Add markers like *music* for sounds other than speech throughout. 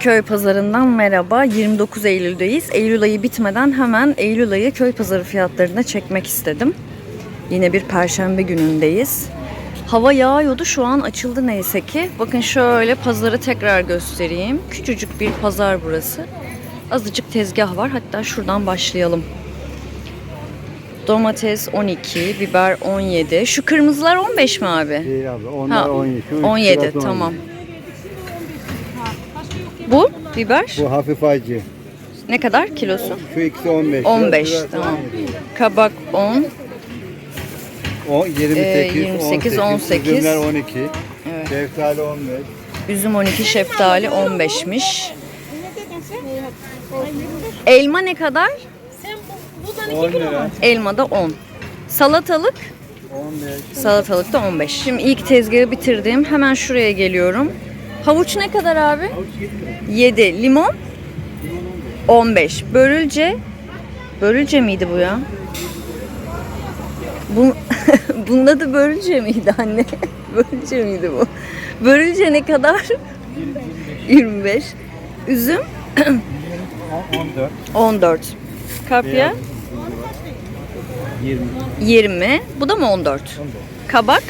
Köy pazarından merhaba. 29 Eylül'deyiz. Eylül ayı bitmeden hemen Eylül ayı köy pazarı fiyatlarına çekmek istedim. Yine bir perşembe günündeyiz. Hava yağıyordu şu an açıldı neyse ki. Bakın şöyle pazarı tekrar göstereyim. Küçücük bir pazar burası. Azıcık tezgah var. Hatta şuradan başlayalım. Domates 12, biber 17. Şu kırmızılar 15 mi abi? Değil abi. Onlar Ha, 17. Şu 17 şurası tamam. Bu biber Bu hafif acı. ne kadar kilosu? Şu ikisi 15. 15 Şurası tamam. Kabak 10. O 28, Ee, 28, 18. Üzümler 12. Evet. Şeftali 15. Üzüm 12, şeftali 15'miş. Elma ne kadar? Sen bu, buradan 10 2 kilo lira. var. Elma da 10. Salatalık? 15. Salatalık da 15. Şimdi ilk tezgahı bitirdim. Hemen şuraya geliyorum. Havuç ne kadar abi? 7. Limon? 15. Börülce? Börülce miydi bu ya? Bu, *laughs* bunun adı börülce miydi anne? *laughs* börülce miydi bu? Börülce ne kadar? 25. Üzüm? 14. 14. Kapya? 20. 20. Bu da mı 14? Kabak?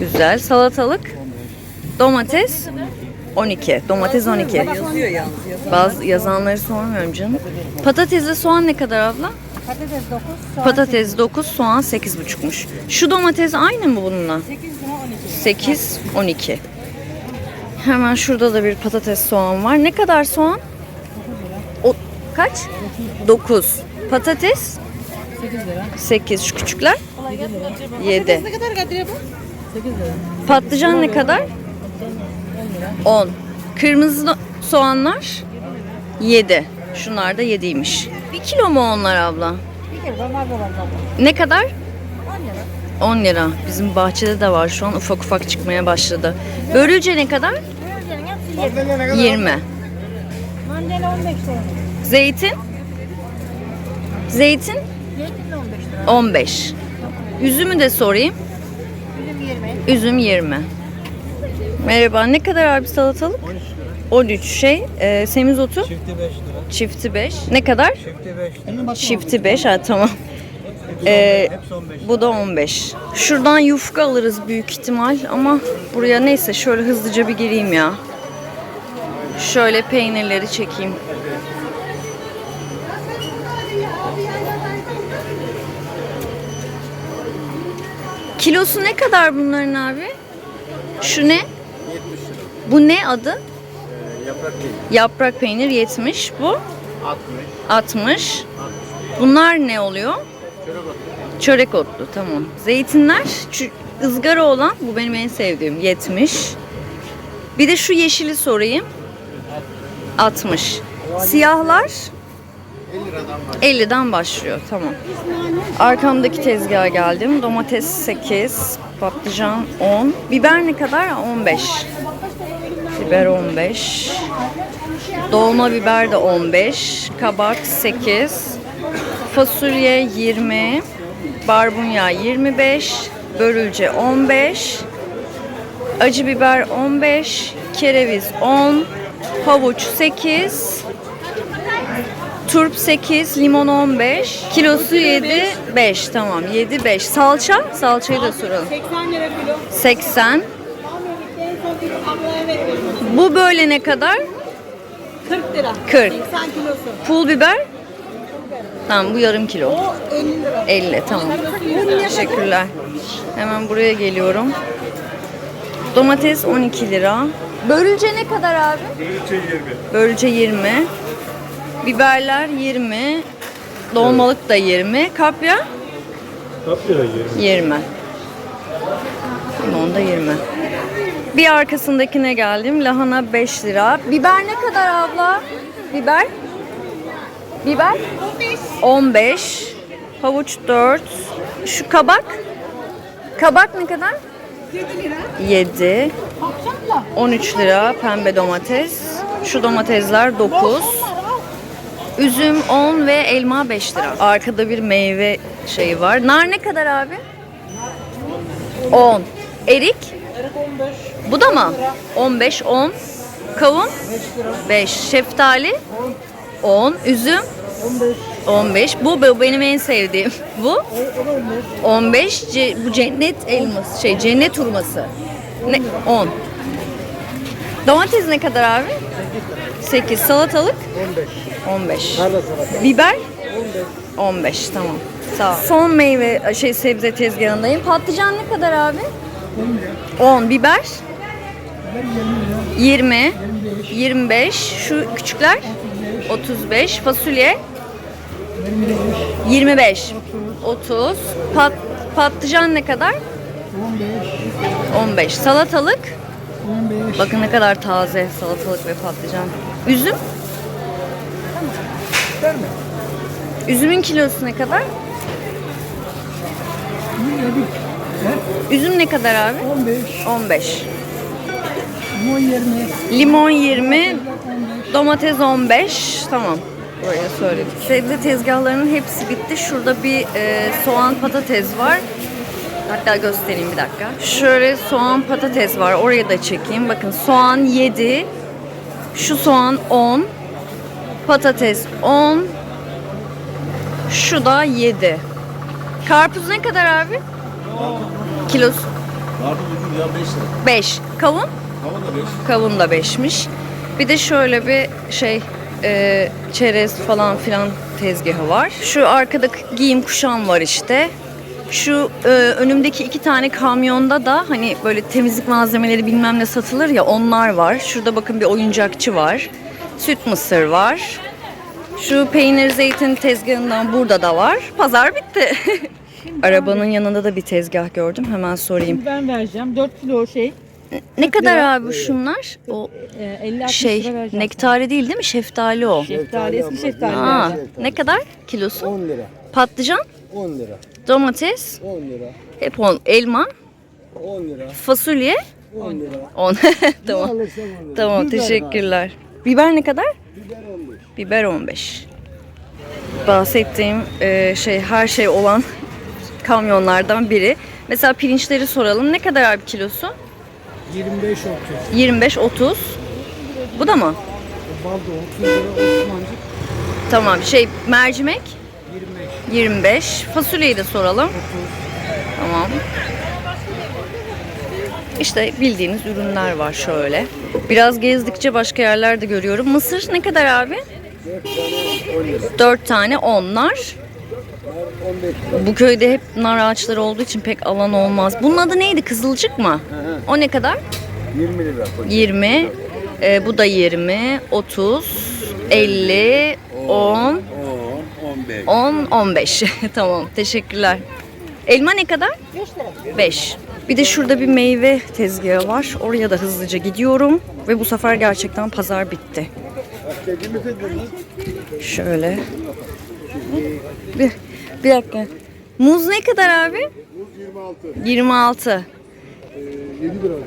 Güzel. Salatalık? Domates? 12. Domates 12. Bazı yazanları sormuyorum canım. Patatesle soğan ne kadar abla? Patates 9, soğan Patates 9, soğan 8,5'muş. Şu domates aynı mı bununla? 8 lira 12. 8, 12. Hemen şurada da bir patates soğan var. Ne kadar soğan? O, kaç? 9. Patates? 8 lira. 8. Şu küçükler? 7. Ne kadar Kadir bu? 8 lira. Patlıcan ne kadar? 10. Kırmızı soğanlar 7. Şunlar da 7'ymiş. 1 kilo mu onlar abla? Bir kere var da var. Ne kadar? 10 lira. 10 lira. Bizim bahçede de var şu an ufak ufak çıkmaya başladı. Börülce ne kadar? Börülcenin hepsi 20. 20. Mandalina 15 lira. Zeytin? Zeytin Zeytin de 15 lira. 15. Üzümü de sorayım. Üzüm 20. Üzüm 20. Merhaba. Ne kadar abi salatalık? 13 lira. 13 şey. E, semizotu? Çifti 5 lira. Çifti 5. Ne kadar? Çifti 5 lira. Çifti 5. Ha tamam. Ee, Hepsi 15. bu da 15. Şuradan yufka alırız büyük ihtimal ama buraya neyse şöyle hızlıca bir gireyim ya. Şöyle peynirleri çekeyim. Kilosu ne kadar bunların abi? Şu ne? 70 lira. Bu ne adı? Ee, yaprak değil. Yaprak peynir 70. Bu 60. 60. Bunlar ne oluyor? Şöyle bak. Çörek otlu tamam. Zeytinler ızgara olan bu benim en sevdiğim 70. Bir de şu yeşili sorayım. 60. Siyahlar 50 liradan var. 50'den başlıyor tamam. Arkamdaki tezgaha geldim. Domates 8, patlıcan 10. Biber ne kadar? 15. Biber 15. Dolma biber de 15. Kabak 8. Fasulye 20. Barbunya 25. Börülce 15. Acı biber 15. Kereviz 10. Havuç 8. Turp 8, limon 15, kilosu 7, 5 tamam 7, 5. Salça, salçayı da soralım. 80 lira kilo. 80. En son bir ablaya veriyorum. Bu böyle ne kadar? 40 lira. 40. 80 kilosu. Pul biber? Tamam bu yarım kilo. O 50 lira. 50 tamam. Teşekkürler. Hemen buraya geliyorum. Domates 12 lira. Börülce ne kadar abi? Bölüçe 20. Börülce 20. Biberler 20. Dolmalık da 20. Kapya? Kapya 20. 20. Limon da 20. Bir arkasındakine geldim. Lahana 5 lira. Biber ne kadar abla? Biber? Biber? 15. Havuç 4. Şu kabak? Kabak ne kadar? 7 lira. 7. Akşamla. 13 lira pembe domates. Şu domatesler 9. Üzüm 10 ve elma 5 lira. Arkada bir meyve şeyi var. Nar ne kadar abi? 10. Erik? Erik 15. Bu da mı? 15, 10. Kavun 5. Şeftali 10. Üzüm 15. Bu bu benim en sevdiğim. *laughs* Bu 15. Ce- bu cennet elması şey cennet hurması. Ne 10. Domates ne kadar abi? 8. Salatalık 15. 15. Biber 15 tamam. Sağ ol. Son meyve şey sebze tezgahındayım. Patlıcan ne kadar abi? 10. Biber 20. 25. Şu küçükler 35. Fasulye 25. 30. Pat, patlıcan ne kadar? 15. Salatalık 15. Bakın ne kadar taze salatalık ve patlıcan. Üzüm? Üzümün kilosu ne kadar? Üzüm ne kadar abi? 15. 15. Limon 20. Limon 20, domates 15. Tamam. Buraya söyledik. Sebze tezgahlarının hepsi bitti. Şurada bir e, soğan patates var. Hatta göstereyim bir dakika. Şöyle soğan patates var. Oraya da çekeyim. Bakın soğan 7. Şu soğan 10. Patates 10. Şu da 7. Karpuz ne kadar abi? Kilosu Karpuz ucuz ya 5 lira. 5. Kavun? Hava da 5. Kavun da 5'miş. Bir de şöyle bir şey e, çerez falan filan tezgahı var. Şu arkada giyim kuşam var işte. Şu e, önümdeki iki tane kamyonda da hani böyle temizlik malzemeleri bilmem ne satılır ya onlar var. Şurada bakın bir oyuncakçı var. Süt mısır var. Şu peynir zeytin tezgahından burada da var. Pazar bitti. *laughs* Arabanın yanında da bir tezgah gördüm. Hemen sorayım. Ben vereceğim. 4 kilo şey. Ne kadar abi şunlar? O E, 50 60 şey lira vereceğim. nektari değil değil mi? Şeftali o. Şeftali, eski şeftali Aa, ne kadar kilosu? 10 lira. Patlıcan, 10 lira. Domates, 10 lira. hep on. Elma, 10 lira. fasulye, 10 lira. 10. *laughs* tamam. Alırsan 10 lira. Tamam, teşekkürler. Biber ne kadar? Biber 15. Biber 15. Bahsettiğim e, şey her şey olan kamyonlardan biri. Mesela pirinçleri soralım. Ne kadar abi kilosu? 25 30. 25 30. Bu da mı? Baldo 30 lira Osmancık Tamam. Şey mercimek 25. 25. Fasulyeyi de soralım. Tamam. İşte bildiğiniz ürünler var şöyle. Biraz gezdikçe başka yerler de görüyorum. Mısır ne kadar abi? 4 tane onlar. 15 lira. Bu köyde hep nar ağaçları olduğu için pek alan olmaz. Bunun adı neydi? Kızılcık mı? O ne kadar? 20 lira. 20. Ee, bu da 20. 30. 50. 10. 10, 15. 10, 15. tamam, teşekkürler. Elma ne kadar? 5 Bir de şurada bir meyve tezgahı var. Oraya da hızlıca gidiyorum. Ve bu sefer gerçekten pazar bitti. Şöyle. Bir, bir dakika. Muz ne kadar abi? 26. 26. 7 lira var.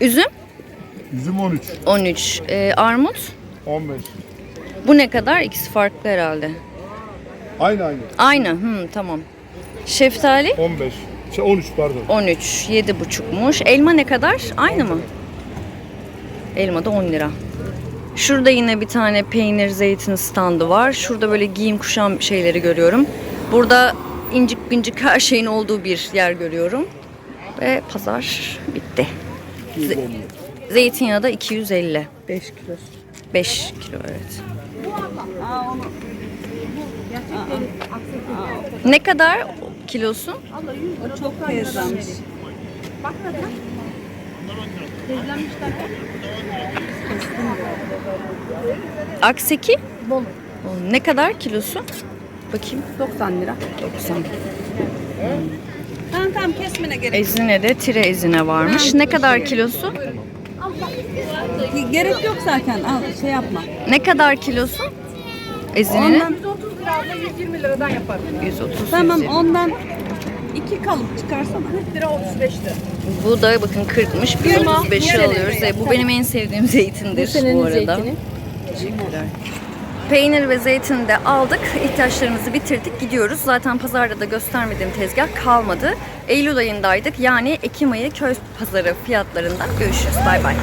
Üzüm? Üzüm 13. 13. Ee, armut? 15. Bu ne kadar? İkisi farklı herhalde. Aynı aynı. Aynı. Hmm, tamam. Şeftali? 15. Şey 13 pardon. 13. 7,5'muş. Elma ne kadar? Aynı mı? Elma da 10 lira. Şurada yine bir tane peynir zeytin standı var. Şurada böyle giyim kuşam şeyleri görüyorum. Burada incik bincik her şeyin olduğu bir yer görüyorum. Ve pazar bitti. Ze- zeytinyağı da 250. 5 kilo. 5 kilo evet. Ne kadar kilosu? O çok tezlenmiş. Akseki? Bolu. Ne kadar kilosu? Bakayım. 90 lira. 90. Tamam tamam kesmene gerek Ezine'de tire ezine varmış. Ne kadar kilosu? Gerek yok zaten. Al şey yapma. Ne kadar kilosu? Ezine'nin? 130 lira abla 120 liradan yapar. 130. Tamam 120. ondan iki kalıp çıkarsana. 40 lira 35 lira. Bu da bakın 40'mış. Biz Yirmi. 35'i Nerede? alıyoruz. E, bu benim en sevdiğim zeytindir bu, arada. Teşekkürler. Peynir ve zeytini de aldık. İhtiyaçlarımızı bitirdik. Gidiyoruz. Zaten pazarda da göstermediğim tezgah kalmadı. Eylül ayındaydık. Yani Ekim ayı köy pazarı fiyatlarında görüşürüz. Bay bay.